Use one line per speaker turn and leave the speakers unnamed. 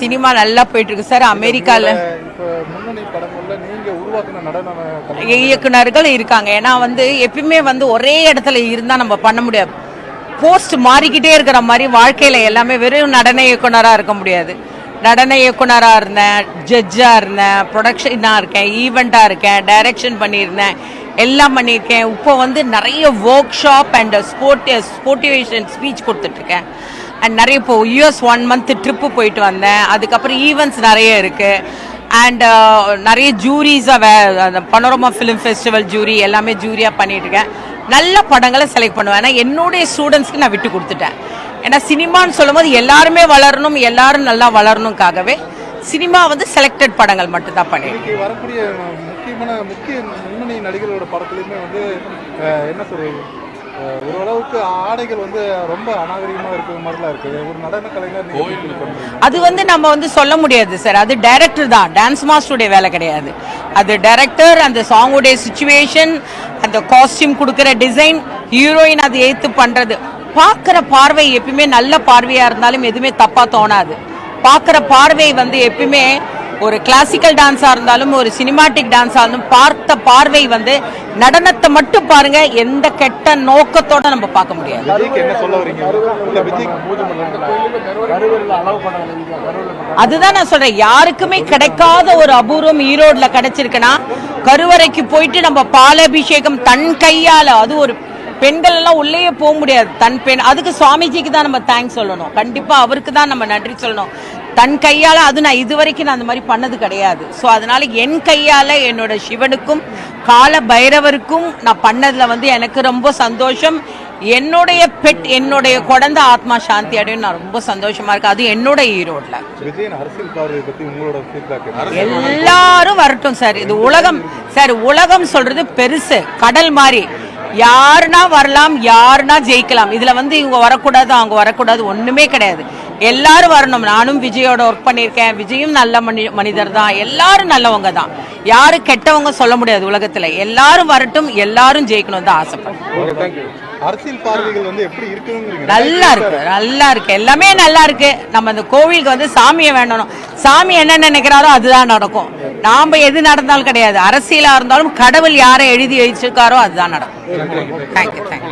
Cinema
நல்லா போயிட்டு இருக்கு சார். அமெரிக்கால இயக்குனர்கள் இருக்காங்க. ஏன்னா வந்து எப்பயுமே வந்து ஒரே இடத்துல இருந்தா நம்ம பண்ண முடியாது. போஸ்ட் மாறிக்கிட்டே இருக்கிற மாதிரி வாழ்க்கையில எல்லாமே வெறும் நடன இயக்குனரா இருக்க முடியாது. நடன இயக்குனரா இருந்தேன் ஜட்ஜா இருந்தேன் ப்ரொடக்ஷனா இருக்கேன் ஈவெண்டா இருக்கேன் டைரக்ஷன் பண்ணியிருந்தேன் எல்லாம் பண்ணியிருக்கேன். இப்போ வந்து நிறைய ஒர்க் ஷாப் அண்ட் ஸ்போர்ட் ஸ்போர்ட்டிவேஷன் ஸ்பீச் கொடுத்துட்ருக்கேன் அண்ட் நிறைய இப்போ யூஎஸ் ஒன் மந்த் ட்ரிப்பு போயிட்டு வந்தேன். அதுக்கப்புறம் ஈவெண்ட்ஸ் நிறைய இருக்குது அண்ட் uh, நிறைய ஜூரிஸாக வே அந்த பனோரமா ஃபிலிம் ஃபெஸ்டிவல் ஜூரி எல்லாமே ஜூரியாக பண்ணிட்டுருக்கேன் நல்ல படங்களை செலக்ட் பண்ணுவேன். ஏன்னா என்னுடைய ஸ்டூடெண்ட்ஸ்க்கு நான் விட்டு கொடுத்துட்டேன். ஏன்னா சினிமான்னு சொல்லும்போது எல்லாருமே வளரணும் எல்லாரும் நல்லா வளரணுக்காகவே சினிமா வந்து செலக்டட் படங்கள் மட்டும்தான் பண்ணிடுறேன்
வரக்கூடிய முக்கியமான முக்கிய முன்னணி நடிகர்களோட படத்துலையுமே வந்து என்ன சொல்றது? ஓரளவுக்கு ஆடைகள் வந்து ரொம்ப அநாகரிகமா இருக்கிற மாதிரிலாம் இருக்குது ஒரு நடன கலைஞர் பண்றீங்க?
அது வந்து நம்ம வந்து சொல்ல முடியாது சார் அது டைரக்டர் தான். டான்ஸ் மாஸ்டருடைய வேலை கிடையாது. அது டைரக்டர் அந்த சாங்குடைய சுச்சுவேஷன் அந்த காஸ்டியூம் கொடுக்குற டிசைன் ஹீரோயின் அது ஏத்து பண்றது. பார்க்குற பார்வை எப்பயுமே நல்ல பார்வையா இருந்தாலும் எதுவுமே தப்பா தோணாது. பார்க்குற பார்வை வந்து எப்பயுமே ஒரு கிளாசிக்கல் டான்ஸா இருந்தாலும் ஒரு சினிமாட்டிக் டான்ஸா இருந்தாலும் பார்த்த பார்வை வந்து நடனத்தை மட்டும் பாருங்க எந்த கெட்ட நோக்கத்தோட நம்ம பார்க்க முடியாது. அதுதான் நான் சொல்றேன். யாருக்குமே கிடைக்காத ஒரு அபூர்வம் ஈரோட்ல கிடைச்சிருக்குன்னா கருவறைக்கு போயிட்டு நம்ம பாலாபிஷேகம் தன் கையால அது ஒரு பெண்கள் எல்லாம் உள்ளேயே போக முடியாது. தன் பெண் அதுக்கு சுவாமிஜிக்கு தான் நம்ம தேங்க்ஸ் சொல்லணும். கண்டிப்பா அவருக்கு தான் நம்ம நன்றி சொல்லணும். தன் கையால அது நான் இதுவரைக்கும் நான் அந்த மாதிரி பண்ணது கிடையாது. ஸோ அதனால என் கையால என்னோட சிவனுக்கும் கால பைரவருக்கும் நான் பண்ணதுல வந்து எனக்கு ரொம்ப சந்தோஷம். என்னுடைய பெட் என்னுடைய குழந்தை ஆத்மா சாந்தி அடையும். நான் ரொம்ப சந்தோஷமா இருக்கு அது என்னோட ஈரோட்ல. எல்லாரும் வரட்டும் சார் இது உலகம். சார் உலகம் சொல்றது பெருசு. கடல் மாதிரி. யாருனா வரலாம் யாருனா ஜெயிக்கலாம். இதுல வந்து இவங்க வரக்கூடாது அவங்க வரக்கூடாது ஒண்ணுமே கிடையாது. எல்லாரும் வரணும். நானும் விஜயோட ஒர்க் பண்ணியிருக்கேன். விஜயும் நல்ல மனி மனிதர் தான் எல்லாரும் நல்லவங்க தான் யாரும் கெட்டவங்க சொல்ல முடியாது உலகத்துல. எல்லாரும் வரட்டும் எல்லாரும் ஜெயிக்கணும் தான் ஆசைப்படுறேன்.
அரசியல் பார்வைகள் வந்து எப்படி இருக்குங்கிறீங்க?
நல்லா இருக்கு. நல்லா இருக்கு. எல்லாமே நல்லா இருக்கு. நம்ம இந்த கோவிலுக்கு வந்து சாமியை வேண்டணும். சாமி என்ன நினைக்கிறாரோ அதுதான் நடக்கும். நாம எது நடந்தாலும் கிடையாது. அரசியலா இருந்தாலும் கடவுள் யாரை எழுதி வச்சிருக்காரோ அதுதான் நடக்கும். Thank you thank you